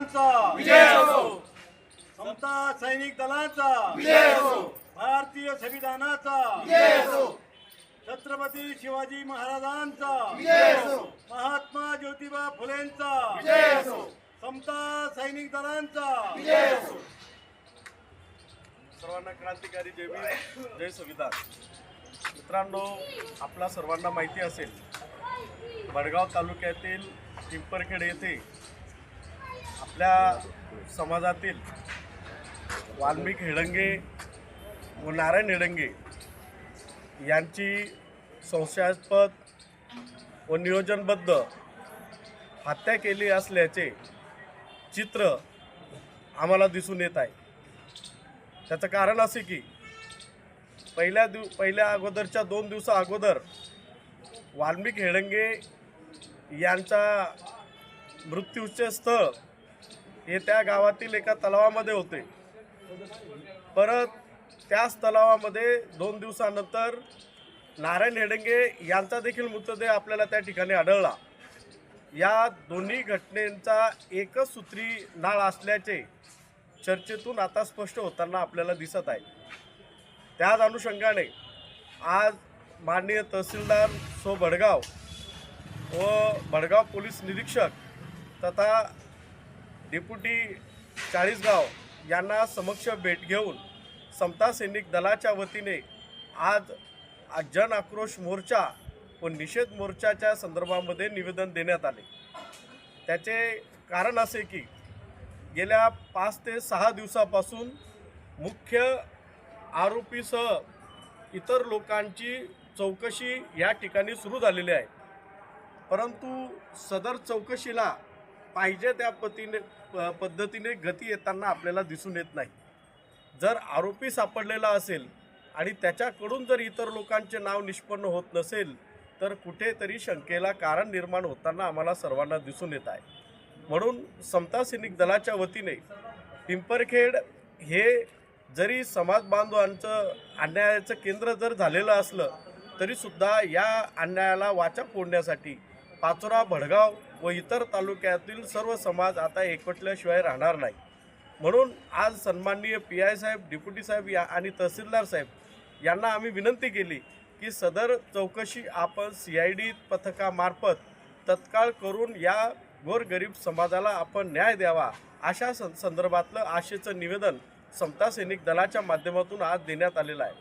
असो समता सैनिक दलाचा. विजय असो भारतीय संविधानाचा. विजय असो छत्रपती शिवाजी महाराजांचा. विजय असो महात्मा ज्योतिबा फुलेंचा. विजय असो समता सैनिक दलांचा. विजय असो सर्वांना क्रांतिकारी जय जय संविधान. मित्रांनो आपला सर्वांना माहिती असेल बडगाव तालुक्यातील पिंपरखेड येथे आपल्या समाजातील वाल्मिक हेडंगे व नारायण हेडंगे यांची संशयास्पद व नियोजनबद्ध हत्या केली असल्याचे चित्र आम्हाला दिसून येत आहे. त्याचं कारण असे की पहिल्या दिव पहिल्या अगोदरच्या दोन दिवसा अगोदर वाल्मिक हेडंगे यांचा मृत्यूचे स्थळ हे त्या गावातील एका तलावामध्ये होते. परत त्याच तलावामध्ये दोन दिवसानंतर नारायण हेडंगे यांचा देखील मृतदेह आपल्याला त्या ठिकाणी आढळला. या दोन्ही घटनेचा एकच सूत्री नाळ असल्याचे चर्चेतून आता स्पष्ट होताना आपल्याला दिसत आहे. त्याच अनुषंगाने आज माननीय तहसीलदार सो भडगाव व भडगाव पोलीस निरीक्षक तथा डेप्युटी चाळीसगाव यांना समक्ष भेट घेऊन समता सैनिक दलाच्या वतीने आज आज जन आक्रोश मोर्चा व निषेध मोर्चाच्या संदर्भामध्ये निवेदन देण्यात आले. त्याचे कारण असे की गेल्या पाच ते सहा दिवसापासून मुख्य आरोपीसह इतर लोकांची चौकशी या ठिकाणी सुरू झालेली आहे. परंतु सदर चौकशीला पाहिजे त्या पतीने प- पद्धतीने गती येताना आपल्याला दिसून येत नाही. जर आरोपी सापडलेला असेल आणि त्याच्याकडून जर इतर लोकांचे नाव निष्पन्न होत नसेल तर कुठेतरी शंकेला कारण निर्माण होताना आम्हाला सर्वांना दिसून येत आहे. म्हणून समता सैनिक दलाच्या वतीने पिंपरखेड हे जरी समाज बांधवांचं अन्यायाचं केंद्र जर झालेलं असलं तरीसुद्धा या अन्यायाला वाचा फोडण्यासाठी पाचोरा भडगाव व इतर तालुक्यातील सर्व समाज आता एकवटल्याशिवाय राहणार नाही. म्हणून आज सन्माननीय पी आय साहेब डिप्युटी साहेब या आणि तहसीलदार साहेब यांना आम्ही विनंती केली की सदर चौकशी आपण सी आय डी पथकामार्फत तत्काळ करून या गोरगरीब समाजाला आपण न्याय द्यावा अशा सं संदर्भातलं आशेचं निवेदन समता सैनिक दलाच्या माध्यमातून आज देण्यात आलेलं आहे.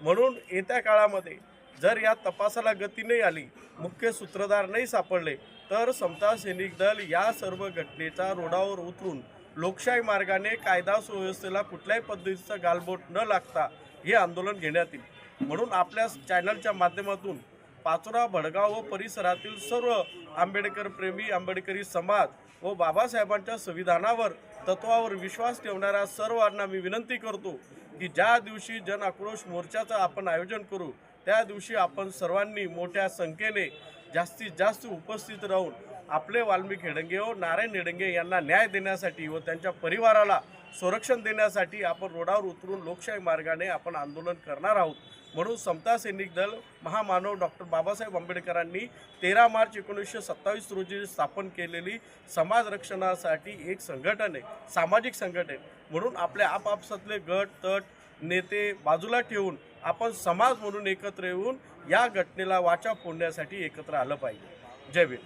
म्हणून येत्या काळामध्ये जर या तपासाला गती नाही आली मुख्य सूत्रधार नाही सापडले तर समता सैनिक दल या सर्व घटनेचा रोडावर उतरून लोकशाही मार्गाने कायदा सुव्यवस्थेला कुठल्याही पद्धतीचं गालबोट न लागता हे आंदोलन घेण्यात येईल. म्हणून आपल्या चॅनलच्या माध्यमातून पाचोरा भडगाव व परिसरातील सर्व आंबेडकर प्रेमी आंबेडकरी समाज व बाबासाहेबांच्या संविधानावर तत्वावर विश्वास ठेवणाऱ्या सर्वांना मी विनंती करतो की ज्या दिवशी जन आक्रोश मोर्चाचं आपण आयोजन करू त्या दिवशी आपण सर्वांनी मोठ्या संख्येने जास्तीत जास्त उपस्थित राहून आपले वाल्मिक हेडंगे व नारायण हेडंगे यांना न्याय देण्यासाठी व त्यांच्या परिवाराला संरक्षण देण्यासाठी आपण रोडावर उतरून लोकशाही मार्गाने आपण आंदोलन करणार आहोत. म्हणून समता सैनिक दल महामानव डॉक्टर बाबासाहेब आंबेडकरांनी तेरा मार्च एकोणीसशे सत्तावीस रोजी स्थापन केलेली समाज रक्षणासाठी एक संघटन आहे सामाजिक संघटन म्हणून आपल्या आपापसातले गट तट नेते बाजूला ठेवून आपण समाज म्हणून एकत्र येऊन या घटनेला वाचा फोडण्यासाठी एकत्र आलं पाहिजे. जय भीम.